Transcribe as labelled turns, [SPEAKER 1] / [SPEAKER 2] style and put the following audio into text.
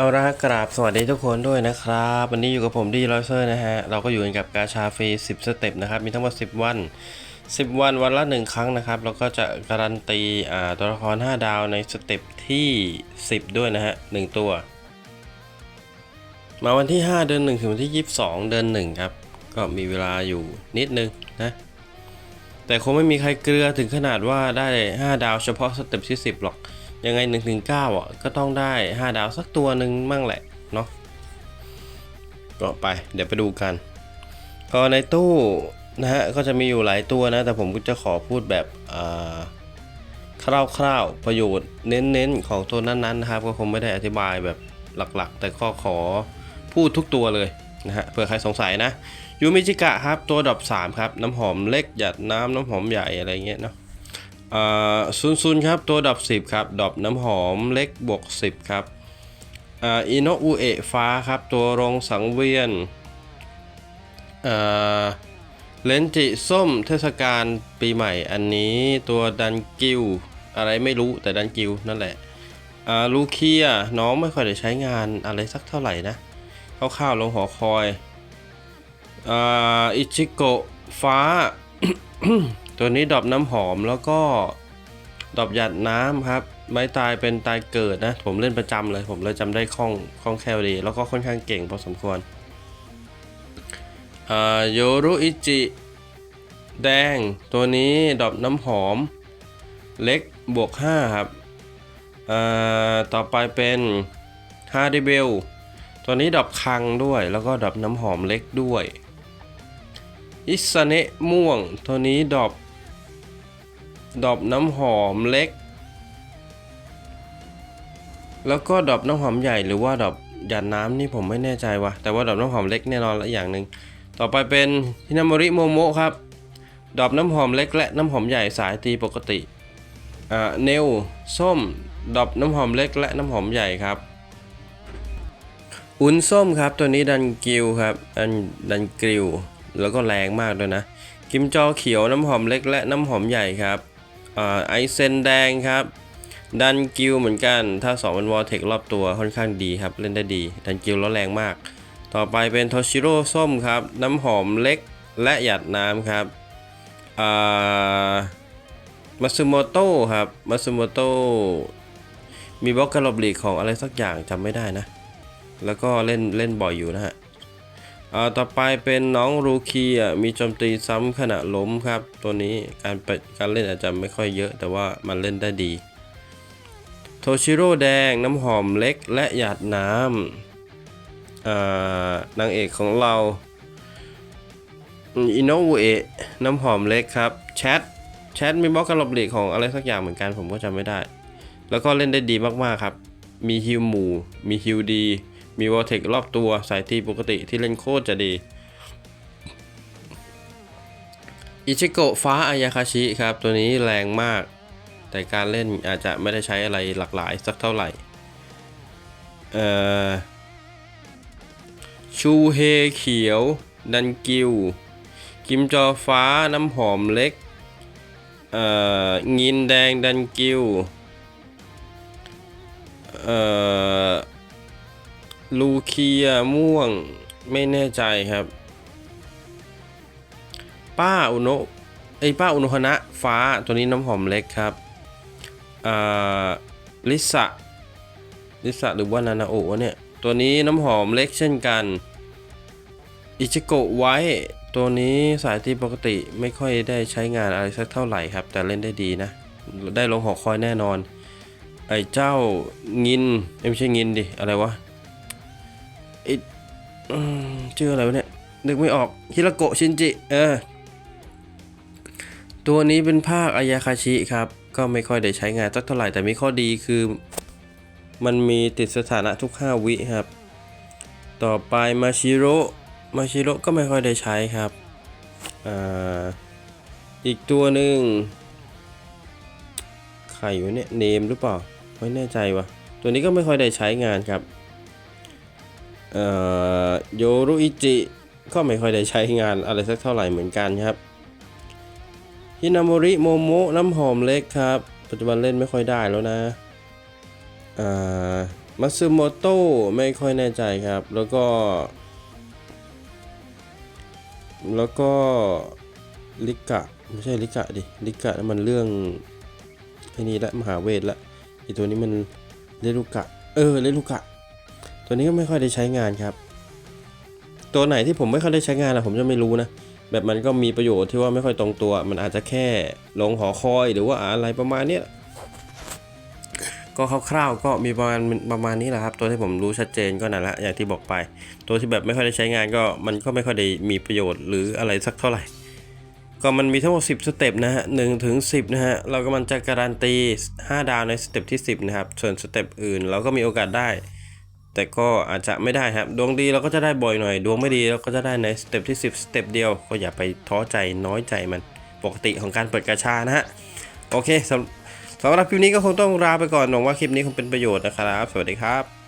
[SPEAKER 1] เอาละกราบสวัสดีทุกคนด้วยนะครับ วันนี้อยู่กับผมดีรอยเซอร์นะฮะ เราก็อยู่กันกับกาชาฟรี 10 สเต็ปนะครับ มีทั้งหมด 10 วัน 10 วันวันละ 1 ครั้งนะครับ แล้วก็จะการันตีอ่าตัวละคร 5 ดาวในสเต็ปที่ 10 ด้วยนะฮะ 1 ตัว มาวันที่ 5 เดือน 1 ถึงวันที่ 22 เดือน 1 ครับ ก็มีเวลาอยู่นิดนึงนะ แต่คงไม่มีใครเกลือถึงขนาดว่าได้ 5 ดาวเฉพาะสเต็ปที่ 10 หรอก ยังไง1ถึง9อะก็ต้องได้ 5 ดาวสักตัวหนึ่งมั่งแหละเนาะก็ไปเดี๋ยวไปดูกัน ก็ในตู้นะฮะก็จะมีอยู่หลายตัวนะ แต่ผมก็จะขอพูดแบบอ่าคร่าวๆประโยชน์เน้นๆ ของตัวนั้นๆนะครับ ก็คงไม่ได้อธิบายแบบหลักๆ แต่ก็ขอพูดทุกตัวเลยนะฮะเผื่อใครสงสัยนะยูมิจิกะครับตัวดอก3ครับ น้ำหอมเล็กหยัดน้ำน้ำหอมใหญ่อะไรเงี้ยเนาะ อ่าซุนซุนครับ ตัวดับ10 ครับ ดอบน้ำหอมเล็กบวก 10 ครับอ่าอิโนอุเอะฟ้าครับ ตัวรงสังเวียนอเลนจิส้มเทศกาลปีใหม่ อันนี้ตัวดันกิวอะไรไม่รู้แต่ดันกิวนั่นแหละลูเคียน้องไม่ค่อยได้ใช้งานอะไรสักเท่าไหร่นะคร่าวๆลงหอคอยอ,อิชิโกะฟ้า ตัวนี้ดอบน้ำหอมแล้วก็ดอบหยัดน้ำครับ ไม้ตายเป็นตายเกิดนะ ผมเล่นประจำเลย ผมเลยจำได้คล่องคล่องแคล่วดี แล้วก็ค่อนข้างเก่งพอสมควรโยรุอิจิแดงตัวนี้ดอบน้ำหอม เล็กบวก 5 ครับต่อไปเป็นฮาร์ดิเบลตัวนี้ดอบคังด้วย แล้วก็ดอบน้ำหอมเล็กด้วย อิสเนะม่วง ตัวนี้ดอบ ดอบน้ำหอมเล็ก แล้วก็ดอบน้ำหอมใหญ่หรือว่าดอบหยาดน้ำนี่ผมไม่แน่ใจว่ะแต่ว่าดอบน้ำหอมเล็กแน่นอนละอย่างหนึ่งต่อไปเป็นฮินามริโมโมะครับดอบน้ำหอมเล็กและน้ำหอมใหญ่สายตีปกติอ่าเนลส้มดอบน้ำหอมเล็กและน้ำหอมใหญ่ครับอุ้นส้มครับตัวนี้ดันกิวครับดันดันกิวแล้วก็แรงมากด้วยนะ กิมจอเขียวน้ำหอมเล็กและน้ำหอมใหญ่ครับ ไอเซนแดงครับ ดันกิวเหมือนกัน ถ้า2เป็นวอลเทครอบตัวค่อนข้างดีครับ เล่นได้ดี ดันกิวแล้วแรงมาก ต่อไปเป็นโทชิโร่ส้มครับ น้ำหอมเล็กและหยัดน้ำครับมาซึโมโต้ครับมาซึโมโต้มีบล็อกกระลบหลีกของอะไรสักอย่างจำไม่ได้นะ แล้วก็เล่นเล่นบ่อยอยู่นะฮะ ต่อไปเป็นน้องรูคีมีโจมตีซ้ำขณะล้มครับ ตัวนี้การไปการเล่นอาจจะไม่ค่อยเยอะแต่ว่ามันเล่นได้ดี โทชิโร่แดงน้ำหอมเล็กและหยาดน้ำนางเอกของเราอินโนเอะน้ำหอมเล็กครับ แชทแชทมีบล็อกกระลบหลีกของอะไรสักอย่างเหมือนกันผมก็จำไม่ได้ แล้วก็เล่นได้ดีมากๆครับ มีฮิวหมู่ มีฮิวดี มีวอลเทครอบตัวสายตีปกติที่เล่นโคตรจะดี อิชิโกะฟ้าอายาคาชิครับ ตัวนี้แรงมาก แต่การเล่นอาจจะไม่ได้ใช้อะไรหลากหลายสักเท่าไหร่ เอ่อ ชูเฮเขียว ดันกิว กิมจอฟ้าน้ำหอมเล็ก เอ่อ งินแดงดันกิว เอ่อ ลูเคียม่วงไม่แน่ใจครับ ป้าอุโนไอป้าอุโนะฮนะฟ้าตัวนี้น้ำหอมเล็กครับอ่าลิสะลิสะหรือว่านานาโอะวะเนี่ย ตัวนี้น้ำหอมเล็กเช่นกัน อิจิโกะไว้ ตัวนี้สายที่ปกติไม่ค่อยได้ใช้งานอะไรสักเท่าไหร่ครับ แต่เล่นได้ดีนะ ได้ลงหอคอยแน่นอน ไอเจ้างินเอ้ยไม่ใช่งินดิ อะไรวะ ชื่ออะไรวะเนี่ย นึกไม่ออก ฮิราโกะชินจิ เออ ตัวนี้เป็นภาคอายาคาชิครับ ก็ไม่ค่อยได้ใช้งานสักเท่าไหร่ แต่มีข้อดีคือ มันมีติดสถานะทุก 5 วิครับ ต่อไปมาชิโร่ มาชิโร่ก็ไม่ค่อยได้ใช้ครับอ่าอีกตัวหนึ่งใครอยู่เนี่ย เนมหรือเปล่า ไม่แน่ใจวะตัวนี้ก็ไม่ค่อยได้ใช้งานครับ เอ่อโยรุอิจิก็ไม่ค่อยได้ใช้งานอะไรสักเท่าไหร่เหมือนกันครับฮินาโมริโมโมะน้ำหอมเล็กครับ ปัจจุบันเล่นไม่ค่อยได้แล้วนะอ่ามัตสึโมโต้ไม่ค่อยแน่ใจครับ แล้วก็ แล้วก็ลิกะไม่ใช่ลิกะดิลิกะนั่นมันเรื่องไอ้นี่ละมหาเวทละไอตัวนี้มันเรลูกะ เออเรลูกะ ตัวนี้ก็ไม่ค่อยได้ใช้งานครับ ตัวไหนที่ผมไม่ค่อยได้ใช้งานอะผมจะไม่รู้นะ แบบมันก็มีประโยชน์ที่ว่าไม่ค่อยตรงตัว มันอาจจะแค่ลงหอคอยหรือว่าอะไรประมาณเนี้ยก็คร่าวๆก็มีประมาณประมาณนี้แหละครับ ตัวที่ผมรู้ชัดเจนก็นั่นแหละอย่างที่บอกไป ตัวที่แบบไม่ค่อยได้ใช้งานก็มันก็ไม่ค่อยได้มีประโยชน์หรืออะไรสักเท่าไหร่ ก็มันมีทั้งหมด 10 สเต็ปนะฮะ1ถึง10นะฮะเราก็มันจะการันตี 5 ดาวในสเต็ปที่ 10 นะครับ ส่วนสเต็ปอื่นเราก็มีโอกาสได้ แต่ก็อาจจะไม่ได้ครับ ดวงดีเราก็จะได้บ่อยหน่อย ดวงไม่ดีเราก็จะได้ในสเต็ปที่ 10 สเต็ปเดียว ก็อย่าไปท้อใจน้อยใจมันปกติของการเปิดกระชานะฮะ โอเคสำสำหรับคลิปนี้ก็คงต้องลาไปก่อนหวังว่าคลิปนี้คงเป็นประโยชน์นะครับ สวัสดีครับ